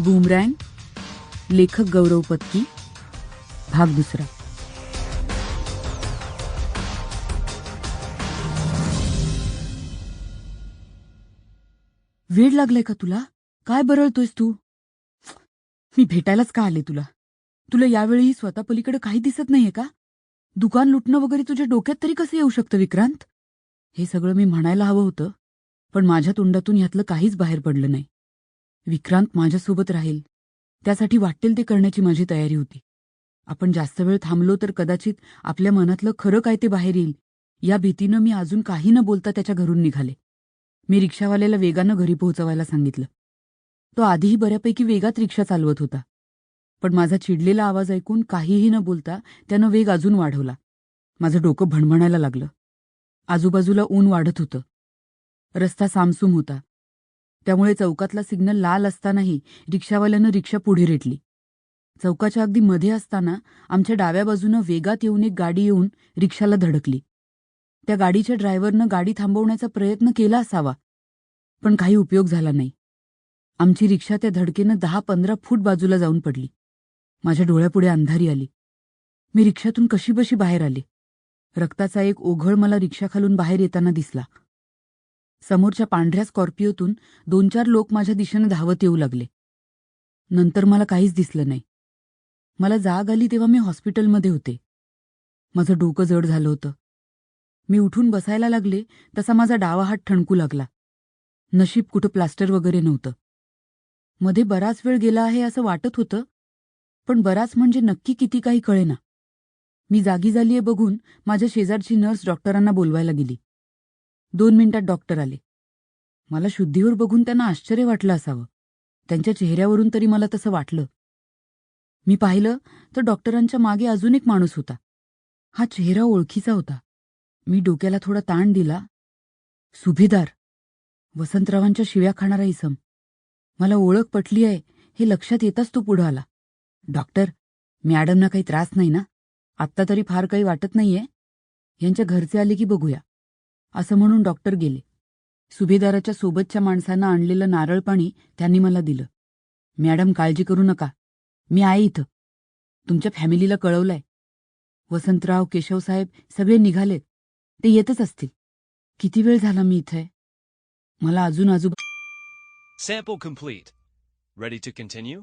Boomerang लेखक गौरव पत्की भाग दुसरा. वेळ लागलाय का तुला? काय बरळतोयस तू? मी भेटायलाच का आले तुला? तुला यावेळी स्वतः पलीकडे काही दिसत नाहीये का? दुकान लुटणं वगैरे तुझ्या डोक्यात तरी कसं येऊ शकतं विक्रांत? हे सगळं मी म्हणायला हवं होतं पण माझ्या तोंडातून यातलं काहीच बाहेर पडलं नाही. विक्रांत माझ्यासोबत राहील. त्यासाठी वाटेल ते करण्याची माझी तयारी होती. आपण जास्त वेळ थांबलो तर कदाचित आपल्या मनातलं खरं काय ते बाहेर येईल. या भीतीनं मी अजून काही न बोलता त्याच्या घरून निघाले. मी रिक्षावाल्याला वेगानं घरी पोहोचवायला सांगितलं. तो आधीही बऱ्यापैकी वेगात रिक्षा चालवत होता. पण माझा चिडलेला आवाज ऐकून काहीही न बोलता त्यानं वेग अजून वाढवला. माझं डोकं भणभणायला लागलं. आजूबाजूला ऊन वाढत होतं. रस्ता सामसूम होता. त्यामुळे चौकातला सिग्नल लाल असतानाही रिक्षावाल्यानं रिक्षा पुढे रेटली. चौकाच्या अगदी मध्ये असताना आमच्या डाव्या बाजूनं वेगात येऊन एक गाडी येऊन रिक्षाला धडकली. त्या गाडीच्या ड्रायव्हरनं गाडी थांबवण्याचा प्रयत्न केला असावा पण काही उपयोग झाला नाही. आमची रिक्षा त्या धडकेनं दहा पंधरा फूट बाजूला जाऊन पडली. माझ्या डोळ्यापुढे अंधारी आली. मी रिक्षातून कशीबशी बाहेर आले. रक्ताचा एक ओघळ मला रिक्षाखालून बाहेर येताना दिसला. समोरच्या पांढऱ्या स्कॉर्पिओतून दोन चार लोक माझ्या दिशेनं धावत येऊ लागले. नंतर मला काहीच दिसलं नाही. मला जाग आली तेव्हा मी हॉस्पिटलमध्ये होते. माझं डोकं जड झालं होतं. मी उठून बसायला लागले तसा माझा डावा हात ठणकू लागला. नशीब कुठं प्लास्टर वगैरे नव्हतं. मध्ये बराच वेळ गेला आहे असं वाटत होतं पण बराच म्हणजे नक्की किती काही कळेना. मी जागी झालीये बघून माझ्या शेजारची नर्स डॉक्टरांना बोलवायला गेली. दोन मिनिटात डॉक्टर आले. मला शुद्धीवर बघून त्यांना आश्चर्य वाटलं असावं. त्यांच्या चेहऱ्यावरून तरी मला तसं वाटलं. मी पाहिलं तर डॉक्टरांच्या मागे अजून एक माणूस होता. हा चेहरा ओळखीचा होता. मी डोक्याला थोडा ताण दिला. सुभेदार. वसंतरावांच्या शिव्या खाणारा इसम. मला ओळख पटली आहे हे लक्षात येताच तो पुढं आला. डॉक्टर मॅडमना काही त्रास नाही ना? आत्ता तरी फार काही वाटत नाहीये? यांच्या घरचे आले की बघूया. असं म्हणून डॉक्टर गेले. सुभेदाराच्या सोबतच्या माणसानं आणलेलं नारळ पाणी त्यांनी मला दिलं. मॅडम काळजी करू नका. मी आहे इथं. तुमच्या फॅमिलीला कळवलंय. वसंतराव केशवसाहेब सगळे निघालेत. ते येतच असतील. किती वेळ झाला मी इथं? मला अजून आजूबा Sample complete. Ready to continue?